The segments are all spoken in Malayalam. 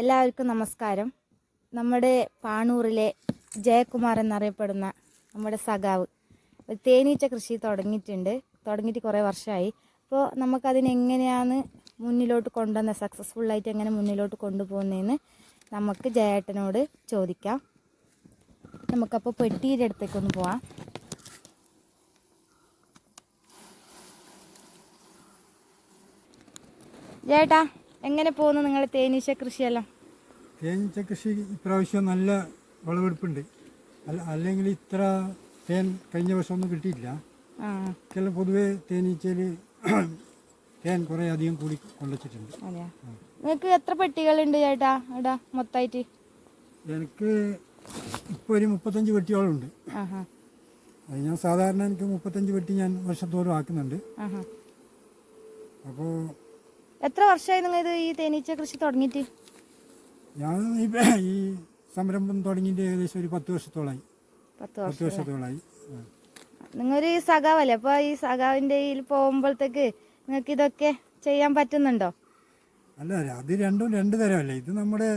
എല്ലാവർക്കും നമസ്കാരം. നമ്മുടെ പാണൂറിലെ ജയകുമാർ എന്നറിയപ്പെടുന്ന നമ്മുടെ സഖാവ് ഒരു തേനീച്ച കൃഷി തുടങ്ങിയിട്ടുണ്ട്. തുടങ്ങിയിട്ട് കുറേ വർഷമായി. അപ്പോൾ നമുക്കതിനെങ്ങനെയാണ് മുന്നിലോട്ട് കൊണ്ടുവന്ന സക്സസ്ഫുള്ളായിട്ട് എങ്ങനെ മുന്നിലോട്ട് കൊണ്ടുപോകുന്നതെന്ന് നമുക്ക് ജയേട്ടനോട് ചോദിക്കാം. നമുക്കപ്പോൾ പെട്ടിയുടെ അടുത്തേക്കൊന്ന് പോവാം. ജയേട്ടാ എങ്ങനെ പോകുന്നു നിങ്ങൾ തേനീച്ച കൃഷിയെല്ലാം? തേനീച്ച കൃഷി ഇപ്രാവശ്യം നല്ല വിളവെടുപ്പുണ്ട്. അല്ല അല്ലെങ്കിൽ ഇത്ര തേൻ കഴിഞ്ഞ വർഷം ഒന്നും കിട്ടിയില്ല ചില പൊതുവെ തേനീച്ചയിൽ തേൻ കുറെ അധികം കൂടി കൊണ്ടുവച്ചിട്ടുണ്ട്. നിങ്ങൾക്ക് എത്ര പെട്ടികളുണ്ട് ചേട്ടാ ഇവിടെ മൊത്തമായിട്ട്? എനിക്ക് ഇപ്പോൾ ഒരു മുപ്പത്തഞ്ച് പെട്ടികളുണ്ട്. അത് ഞാൻ സാധാരണ എനിക്ക് മുപ്പത്തഞ്ച് പെട്ടി ഞാൻ വർഷത്തോറും ആക്കുന്നുണ്ട്. അപ്പോൾ എത്ര വർഷമായി നിങ്ങൾ ഇത് ഈ തേനീച്ച കൃഷി തുടങ്ങിയിട്ട്? ഞാൻ ഈ സംരംഭം തുടങ്ങിയിട്ട് ഏകദേശം ഒരു പത്ത് വർഷത്തോളായി. പത്ത് വർഷത്തോളായി. നിങ്ങളൊരു സഖാവല്ലേ? അപ്പോൾ ഈ സഖാവിന്റെ കയ്യിൽ പോകുമ്പോഴത്തേക്ക് നിങ്ങൾക്ക് ഇതൊക്കെ ചെയ്യാൻ പറ്റുന്നുണ്ടോ? അല്ല അത് രണ്ടും രണ്ട് തരമല്ലേ. ഇത് നമ്മുടെ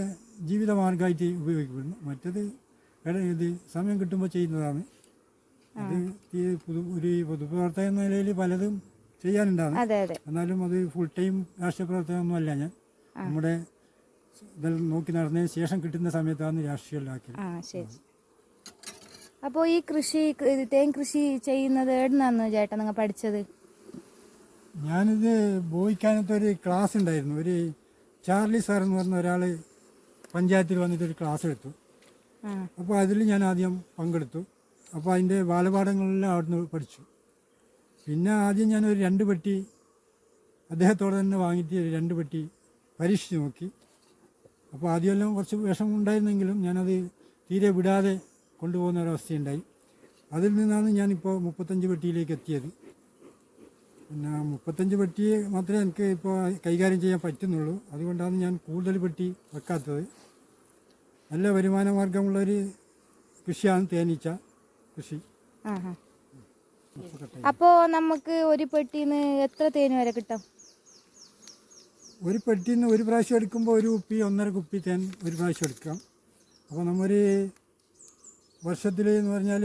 ജീവിത മാർഗമായിട്ട് ഉപയോഗിക്കുന്നു. മറ്റത് ഇത് സമയം കിട്ടുമ്പോൾ ചെയ്യുന്നതാണ്. അത് ഒരു പൊതുപ്രവർത്തക നിലയിൽ പലതും ചെയ്യാനുണ്ടാകും അതെ അതെ. എന്നാലും അത് ഫുൾ ടൈം രാഷ്ട്രീയ പ്രവർത്തനമൊന്നുമല്ല ഞാൻ നമ്മുടെ ഇതെല്ലാം നോക്കി നടന്നതിന് ശേഷം കിട്ടുന്ന സമയത്താണ് രാഷ്ട്രീയ ആ ശരി അപ്പോൾ ഈ കൃഷി തേൻ കൃഷി ചെയ്യുന്നത് എവിടുന്നാന്ന് ചേട്ടാ നിങ്ങൾ പഠിച്ചത്? ഞാനിത് ബോയിക്കാനത്ത് ഒരു ക്ലാസ് ഉണ്ടായിരുന്നു. ഒരു ചാർലി സാർ എന്ന് പറഞ്ഞ ഒരാൾ പഞ്ചായത്തിൽ വന്നിട്ട് ഒരു ക്ലാസ് എടുത്തു. അപ്പോൾ അതിൽ ഞാൻ ആദ്യം പങ്കെടുത്തു. അപ്പോൾ അതിന്റെ ബാലപാഠങ്ങളെല്ലാം അവിടുന്ന് പഠിച്ചു. പിന്നെ ആദ്യം ഞാനൊരു രണ്ട് പെട്ടി അദ്ദേഹത്തോടെ തന്നെ വാങ്ങിയിട്ട് ഒരു രണ്ട് പെട്ടി പരീക്ഷിച്ച് നോക്കി. അപ്പോൾ ആദ്യമെല്ലാം കുറച്ച് വിഷം ഉണ്ടായിരുന്നെങ്കിലും ഞാനത് തീരെ വിടാതെ കൊണ്ടുപോകുന്ന ഒരവസ്ഥയുണ്ടായി അതിൽ നിന്നാണ് ഞാനിപ്പോൾ മുപ്പത്തഞ്ച് പെട്ടിയിലേക്ക് എത്തിയത്. പിന്നെ മുപ്പത്തഞ്ച് പെട്ടിയെ മാത്രമേ എനിക്ക് ഇപ്പോൾ കൈകാര്യം ചെയ്യാൻ പറ്റുന്നുള്ളൂ. അതുകൊണ്ടാണ് ഞാൻ കൂടുതൽ പെട്ടി വെക്കാത്തത്. നല്ല വരുമാന മാർഗമുള്ളൊരു കൃഷിയാണ് തേനീച്ച കൃഷി. അപ്പോൾ നമുക്ക് ഒരു പെട്ടിന്ന് എത്ര തേൻ വരെ കിട്ടും? ഒരു പെട്ടിന്ന് ഒരു പ്രാവശ്യം എടുക്കുമ്പോൾ ഒരു കുപ്പി ഒന്നര കുപ്പി തേൻ ഒരു പ്രാവശ്യം എടുക്കാം. അപ്പോൾ നമ്മൊരു വർഷത്തിൽ എന്ന് പറഞ്ഞാൽ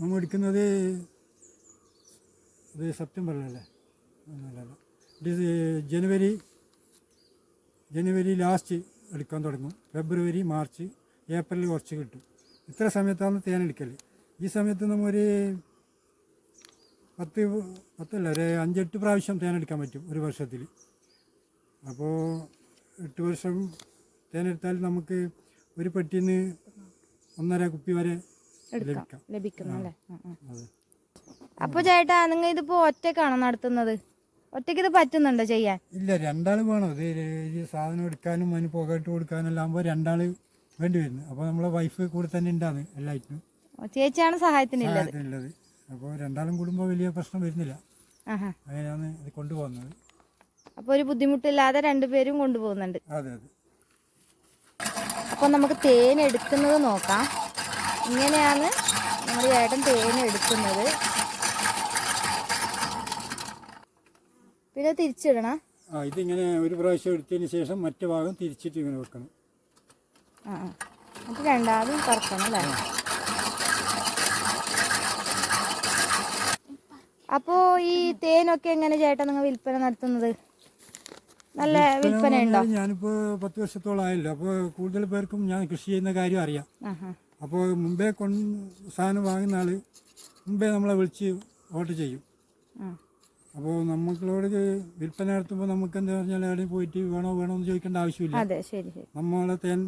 നമ്മൾ എടുക്കുന്നത് ഇത് സെപ്റ്റംബറിലല്ലേ ജനുവരി ജനുവരി ലാസ്റ്റ് എടുക്കാൻ തുടങ്ങും. ഫെബ്രുവരി മാർച്ച് ഏപ്രിൽ കുറച്ച് കിട്ടും. ഇത്ര സമയത്താണ് തേൻ എടുക്കൽ ഈ സമയത്ത് നമ്മൊരു പത്ത് പത്തല്ല ഒരു അഞ്ചെട്ട് പ്രാവശ്യം തേനെടുക്കാൻ പറ്റും ഒരു വർഷത്തിൽ. അപ്പോൾ എട്ട് വർഷം തേനെടുത്താൽ നമുക്ക് ഒരു പെട്ടിന്ന് ഒന്നര കുപ്പി വരെ ലഭിക്കാം. ലഭിക്കുന്നു അല്ലേ. അതെ. അപ്പോൾ ചേട്ടാ നിങ്ങൾ ഇതിപ്പോൾ ഒറ്റക്കാണോ നടത്തുന്നത്? ഒറ്റയ്ക്ക് ഇത് പറ്റുന്നുണ്ടോ ചെയ്യാൻ? ഇല്ല രണ്ടാൾ വേണം. ഇത് ഈ സാധനം എടുക്കാനും അതിന് പുകയിട്ട് കൊടുക്കാനും എല്ലാം ആകുമ്പോൾ രണ്ടാൾ വേണ്ടി വരുന്നു അപ്പോൾ നമ്മളെ വൈഫ് കൂടെ തന്നെ ഉണ്ടാകും എല്ലാറ്റിനും ചേച്ചിയാണ് സഹായത്തിനുള്ളത് അപ്പോൾ രണ്ടാളും കൂടുമ്പോൾ വലിയ പ്രശ്നം വരുന്നില്ല. അങ്ങനെയാണ് ഇത് കൊണ്ടുപോകുന്നത്. അപ്പോൾ ഒരു ബുദ്ധിമുട്ടില്ലാതെ രണ്ടുപേരും കൊണ്ടുപോകുന്നുണ്ട്. അതെ അതെ. അപ്പോൾ നമുക്ക് തേൻ എടുക്കുന്നത് നോക്കാം. ഇങ്ങനെയാണ് നമ്മുടെ ചേട്ടൻ തേൻ എടുക്കുന്നത്. പിന്നെ തിരിച്ചിടണം? ആ ഇതിങ്ങനെ ഒരു പ്രാവശ്യം എടുത്തതിന് ശേഷം മറ്റു ഭാഗം തിരിച്ചിട്ട് ഇങ്ങനെ വെക്കണം. ആ അപ്പോൾ രണ്ടാമതും കറക്കണം അല്ലേ? അപ്പോൾ ഈ തേനൊക്കെ എങ്ങനെ ചേട്ടൻ നിങ്ങൾ വിൽപ്പന നടത്തുന്നത്? നല്ല വിൽപ്പന ഉണ്ടോ? ഞാനിപ്പോ പത്ത് വർഷത്തോളം ആയല്ലോ. അപ്പോൾ കൂടുതൽ പേർക്കും ഞാൻ കൃഷി ചെയ്യുന്ന കാര്യം അറിയാം. അപ്പോ അപ്പോൾ മുമ്പേ കൊണ്ട് സാധനം വാങ്ങുന്ന ആൾ മുമ്പേ നമ്മളെ വിളിച്ച് ഓർഡർ ചെയ്യും. അപ്പോ അപ്പോൾ നമ്മളോട് വിൽപ്പന നടത്തുമ്പോൾ നമുക്ക് എന്താ പറഞ്ഞാൽ എവിടെ പോയിട്ട് വേണോ വേണോ എന്ന് ചോദിക്കേണ്ട ആവശ്യമില്ല. നമ്മളെ തേൻ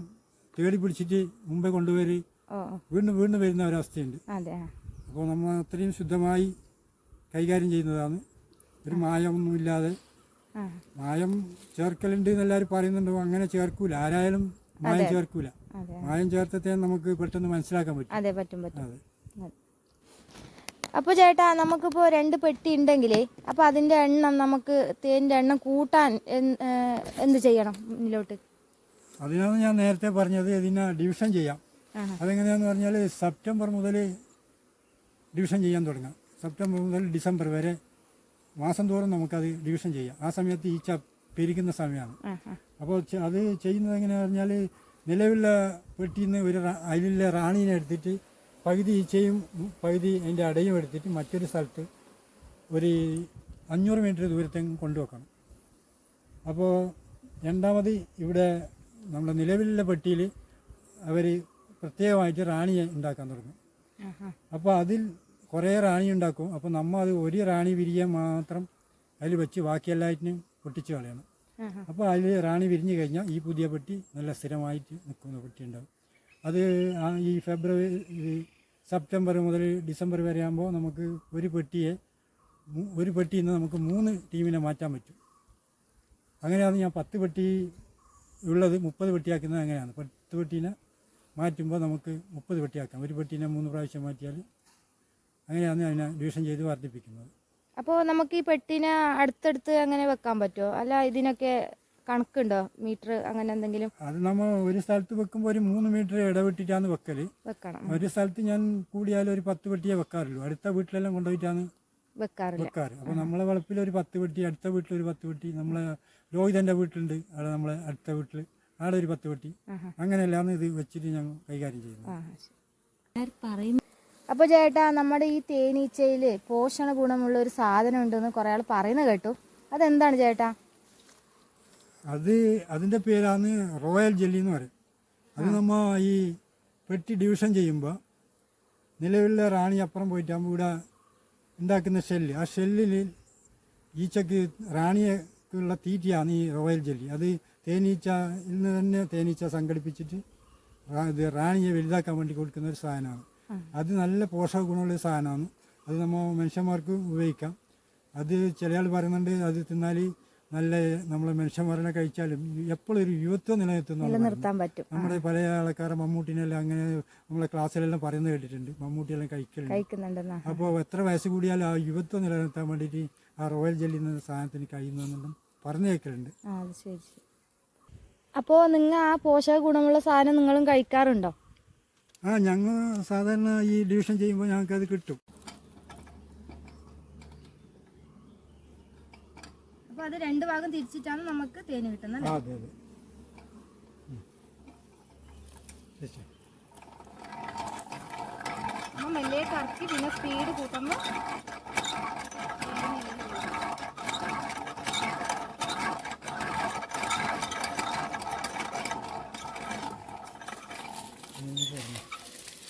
തേടി പിടിച്ചിട്ട് മുമ്പേ ഓ വീണ്ടും വീണ്ടും വരുന്ന ഒരവസ്ഥയുണ്ട്. അപ്പോൾ നമ്മൾ അത്രയും ശുദ്ധമായി കൈകാര്യം ചെയ്യുന്നതാണ്. ഒരു മായമൊന്നുമില്ലാതെ. ഇല്ലാതെ മായം ചേർക്കലുണ്ട് എന്നെല്ലാവരും പറയുന്നുണ്ട്. അങ്ങനെ ചേർക്കൂല. ആരായാലും മായം ചേർക്കൂല. മായം ചേർത്തത്തെ നമുക്ക് പെട്ടെന്ന് മനസ്സിലാക്കാൻ പറ്റും. അതെ പറ്റും പറ്റും. അപ്പോൾ ചേട്ടാ നമുക്കിപ്പോൾ രണ്ട് പെട്ടി ഉണ്ടെങ്കിലേ അപ്പോൾ അതിന്റെ എണ്ണം നമുക്ക് തേന്റെ എണ്ണം കൂട്ടാൻ എന്ത് ചെയ്യണം മുന്നിലോട്ട് അതിനാണ് ഞാൻ നേരത്തെ പറഞ്ഞത്. ഇതിനെ ഡിവിഷൻ ചെയ്യാം. അതെങ്ങനെയാന്ന് പറഞ്ഞാൽ സെപ്റ്റംബർ മുതൽ ഡിവിഷൻ ചെയ്യാൻ തുടങ്ങാം. സെപ്റ്റംബർ മുതൽ ഡിസംബർ വരെ മാസം തോറും നമുക്കത് ഡിവിഷൻ ചെയ്യാം. ആ സമയത്ത് ഈച്ച പെരുക്കുന്ന സമയമാണ്. അപ്പോൾ അത് ചെയ്യുന്നത് എങ്ങനെയാണെന്ന് പറഞ്ഞാൽ നിലവിലുള്ള പെട്ടിയിൽ നിന്ന് ഒരു അതിലെ അതിലുള്ള റാണീനെ എടുത്തിട്ട് പകുതി ഈച്ചയും പകുതി അതിന്റെ അടയും എടുത്തിട്ട് മറ്റൊരു സ്ഥലത്ത് ഒരു അഞ്ഞൂറ് മീറ്റർ ദൂരത്തേക്ക് കൊണ്ടുവെക്കണം. അപ്പോൾ രണ്ടാമത് ഇവിടെ നമ്മുടെ നിലവിലുള്ള പെട്ടിയിൽ അവർ പ്രത്യേകമായിട്ട് റാണിയെ ഉണ്ടാക്കാൻ തുടങ്ങും. അപ്പോൾ അതിൽ കുറേ റാണി ഉണ്ടാക്കും. അപ്പോൾ നമ്മൾ അത് ഒരു റാണി വിരിയാൻ മാത്രം അതിൽ വെച്ച് ബാക്കിയെല്ലാറ്റിനും പൊട്ടിച്ച് കളയണം. അപ്പോൾ അതിൽ റാണി വിരിഞ്ഞു കഴിഞ്ഞാൽ ഈ പുതിയ പെട്ടി നല്ല സ്ഥിരമായിട്ട് നിൽക്കുന്ന പെട്ടി ഉണ്ടാവും അത് ഈ ഫെബ്രുവരി സെപ്റ്റംബർ മുതൽ ഡിസംബർ വരെ ആകുമ്പോൾ നമുക്ക് ഒരു പെട്ടിയെ ഒരു പെട്ടിയിൽ നിന്ന് നമുക്ക് മൂന്ന് ടീമിനെ മാറ്റാൻ പറ്റും. അങ്ങനെയാണ് ഞാൻ പത്ത് പെട്ടി ഉള്ളത് മുപ്പത് പെട്ടിയാക്കുന്നത് അങ്ങനെയാണ്. പത്ത് പെട്ടീനെ മാറ്റുമ്പോൾ നമുക്ക് മുപ്പത് പെട്ടിയാക്കാം. ഒരു പെട്ടീനെ മൂന്ന് പ്രാവശ്യം മാറ്റിയാൽ അങ്ങനെയാണ് അതിനെ ഡിവിഷൻ ചെയ്ത് വർദ്ധിപ്പിക്കുന്നത്. അപ്പോൾ നമുക്ക് ഈ പെട്ടിനെ അടുത്തടുത്ത് അങ്ങനെ വെക്കാൻ പറ്റുമോ അല്ല ഇതിനൊക്കെ കണക്കുണ്ടോ? മീറ്റർ അങ്ങനെ എന്തെങ്കിലും? അത് നമ്മൾ ഒരു സ്ഥലത്ത് വെക്കുമ്പോൾ ഒരു മൂന്ന് മീറ്റർ ഇടവിട്ടിട്ടാണ് വെക്കൽ വെക്കണം. ഒരു സ്ഥലത്ത് ഞാൻ കൂടിയാലും ഒരു പത്ത് പെട്ടിയെ വെക്കാറുള്ളൂ. അടുത്ത വീട്ടിലെല്ലാം കൊണ്ടുപോയിട്ടാണ് വെക്കാറില്ല. വെക്കാറ്. അപ്പോൾ നമ്മളെ വളപ്പിൽ ഒരു പത്ത് പെട്ടി അടുത്ത വീട്ടിൽ ഒരു പത്ത് പെട്ടി നമ്മളെ രോഹിതന്റെ വീട്ടിലുണ്ട്. അവിടെ നമ്മളെ അടുത്ത വീട്ടിൽ അവിടെ ഒരു പത്ത് പെട്ടി. അങ്ങനെയല്ലാന്ന് ഇത് വെച്ചിട്ട് ഞങ്ങൾ കൈകാര്യം ചെയ്യുന്നത് പറയുന്നത് ശരി. അപ്പോൾ ചേട്ടാ നമ്മുടെ ഈ തേനീച്ചയിൽ പോഷണ ഗുണമുള്ള ഒരു സാധനം ഉണ്ടെന്ന് കുറേ ആൾ പറയുന്നത് കേട്ടു. അതെന്താണ് ചേട്ടാ? അത് അതിന്റെ പേരാണ് റോയൽ ജെല്ലി എന്ന് പറയും. അത് നമ്മൾ ഈ പെട്ടി ഡിവിഷൻ ചെയ്യുമ്പോൾ നിലവിലെ റാണി അപ്പുറം പോയിട്ടാകുമ്പോൾ ഇവിടെ ഉണ്ടാക്കുന്ന ഷെല്ല്. ആ ഷെല്ലിൽ ഈച്ചക്ക് റാണിയൊക്കെയുള്ള തീറ്റയാണ് ഈ റോയൽ ജെല്ലി. അത് തേനീച്ച ഇന്ന് തന്നെ തേനീച്ച സംഘടിപ്പിച്ചിട്ട് ഇത് റാണിയെ വലുതാക്കാൻ വേണ്ടി കൊടുക്കുന്ന ഒരു സാധനമാണ്. അത് നല്ല പോഷക ഗുണമുള്ള സാധനമാണ്. അത് നമ്മൾ മനുഷ്യന്മാർക്ക് ഉപയോഗിക്കാം. അത് ചില ആൾ പറയുന്നുണ്ട് അത് തിന്നാൽ നല്ല നമ്മളെ മനുഷ്യന്മാരെ കഴിച്ചാലും എപ്പോഴും ഒരു യുവത്വം നിലനിർത്തുന്നു നിലനിർത്താൻ പറ്റും. നമ്മുടെ പല ആൾക്കാരെ മമ്മൂട്ടിനെല്ലാം അങ്ങനെ നമ്മളെ ക്ലാസ്സിലെല്ലാം പറയുന്നത് കേട്ടിട്ടുണ്ട്. മമ്മൂട്ടിയെല്ലാം കഴിക്കലുണ്ട്. അപ്പോൾ എത്ര വയസ്സ് കൂടിയാലും ആ യുവത്വം നിലനിർത്താൻ വേണ്ടിയിട്ട് ആ റോയൽ ജെല്ലി എന്ന സാധനത്തിന് കഴിയുന്നെന്നും പറഞ്ഞു കേൾക്കലുണ്ട്. അപ്പോൾ നിങ്ങൾ ആ പോഷക ഗുണമുള്ള സാധനം നിങ്ങളും കഴിക്കാറുണ്ടോ? ആ ഞങ്ങൾ സാധാരണ ഈ ഡിവിഷൻ ചെയ്യുമ്പോൾ ഞങ്ങൾക്ക് അത് കിട്ടും. അപ്പോൾ അത് രണ്ട് ഭാഗം തിരിച്ചിട്ടാണ് നമുക്ക് തേന് കിട്ടുന്നത് അതെ അതെ. അപ്പോൾ മെല്ലെ കറക്കി പിന്നെ സ്പീഡ് കൂട്ടുമ്പോൾ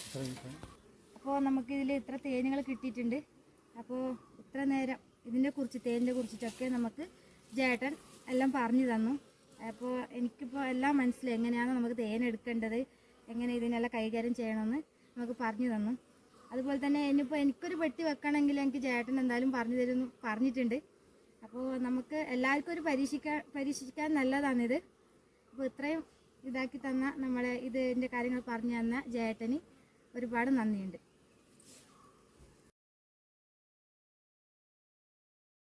ഇത്രയും ഇത്രയും. അപ്പോൾ നമുക്കിതിൽ ഇത്ര തേനുകൾ കിട്ടിയിട്ടുണ്ട്. അപ്പോൾ ഇത്ര നേരം ഇതിനെ കുറിച്ച് തേനിനെ കുറിച്ചിട്ടൊക്കെ നമുക്ക് ജേട്ടൻ എല്ലാം പറഞ്ഞു തന്നു. അപ്പോൾ എനിക്കിപ്പോൾ എല്ലാം മനസ്സിലായി. എങ്ങനെയാണ് നമുക്ക് തേൻ എടുക്കേണ്ടത്? എങ്ങനെ ഇതിനെല്ലാം കൈകാര്യം ചെയ്യണമെന്ന് നമുക്ക് പറഞ്ഞു തന്നു. അതുപോലെ തന്നെ ഇനിയിപ്പോൾ എനിക്കൊരു പെട്ടി വെക്കണമെങ്കിൽ എനിക്ക് ചേട്ടൻ എന്തായാലും പറഞ്ഞു തരുന്നു പറഞ്ഞിട്ടുണ്ട്. അപ്പോൾ നമുക്ക് എല്ലാവർക്കും ഒരു പരീക്ഷിക്കാൻ പരീക്ഷിക്കാൻ നല്ലതാണിത്. അപ്പോൾ ഇത്രയും ഇതാക്കി തന്ന നമ്മളെ ഇതിന്റെ കാര്യങ്ങൾ പറഞ്ഞു തന്ന ജേട്ടന് ഒരുപാട് നന്ദിയുണ്ട്.